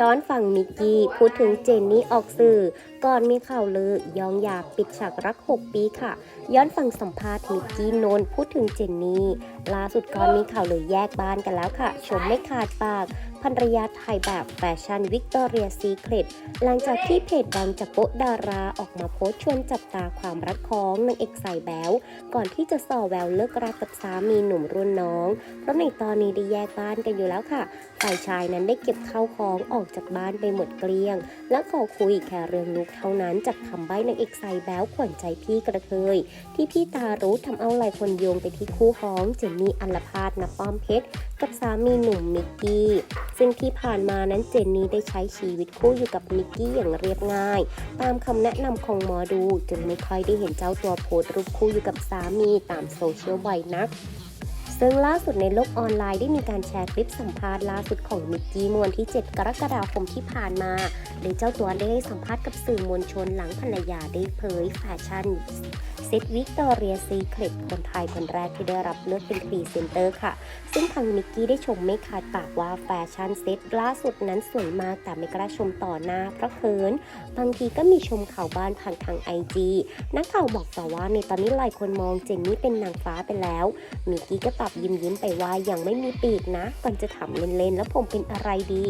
ย้อนฟังมิกกี้พูดถึงเจนนี่ออกสื่อ ก่อนมีข่าวลือยองอยากปิดฉากรัก 6 ปีค่ะ ย้อนฟังสัมภาษณ์มิกกี้นนพูดถึงเจนนี่ล่าสุดก่อนมีข่าวลือแยกบ้านกันแล้วค่ะ ชมไม่ขาดปาก ภรรยาถ่ายแบบแฟชั่นวิกตอเรียซีเครตหลังจากที่เพจดังจากโปะดาราออกมาโพสชวนจับตาความรักของนางเอกสายแบวก่อนที่จะส่อแววเลิกรักกับสามีหนุ่มรุ่นน้อง เพราะในตอนนี้ได้แยกบ้านกันอยู่แล้วค่ะ ฝ่ายชายนั้นได้เก็บข้าวของออกจากบ้านไปหมดเกลี้ยง และขอคุยแค่เรื่องลูกเท่านั้นจากคำใบ้นางเอกใส่แบวขวัญใจพี่กระเทยที่พี่ตารู้ทำเอาหลายคนโยงไปที่คู่ฮ้องเจนนี่อัลพาดนับป้อมเพชรกับสามีหนุ่มมิกกี้ ซึ่งที่ผ่านมานั้นเจนนี่ได้ใช้ชีวิตคู่อยู่กับมิกกี้อย่างเรียบง่าย ตามคำแนะนำของหมอดูจึงไม่ค่อยได้เห็นเจ้าตัวโพสต์รูปคู่อยู่กับสามีตามโซเชียลบ่อยนัก ซึ่งล่าสุดในโลกออนไลน์ได้มีการแชร์คลิปสัมภาษณ์ล่าสุดของมิกกี้มวนที่ 7 กรกฎาคมที่ผ่านมาโดยเจ้าตัวได้ให้สัมภาษณ์กับสื่อมวลชนหลังภรรยาได้เผยแฟชั่นเซตวิกตอเรียซีเครตคนไทยคนแรกที่ได้รับเลือกเป็นพรีเซนเตอร์ค่ะ ซึ่งทางมิกกี้ได้ชมไม่ขาดปากว่าแฟชั่นเซตล่าสุดนั้นสวยมากแต่ไม่กล้าชมต่อหน้าเพราะเขิน บางทีก็มีชมข่าวบ้านผ่านทางไอจีนักข่าวบอกต่อว่าในตอนนี้หลายคนมองเจนนี่เป็นนางฟ้าไปแล้วมิกกี้ก็ตับยิ้มยิ้มไปว่ายังไม่มีปีกนะก่อนจะถามเล่นๆ แล้วผมเป็นอะไรดี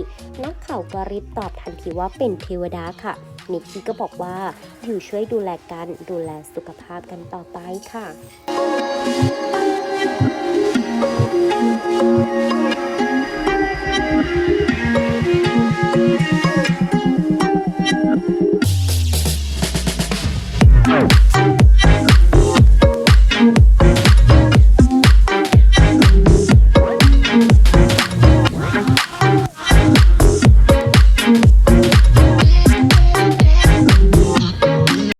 นักข่าวก็รีบตอบทันทีว่าเป็นเทวดาค่ะนิกกี้ก็บอกว่าอยู่ช่วยดูแลกันดูแลสุขภาพกันต่อไปค่ะ Oh.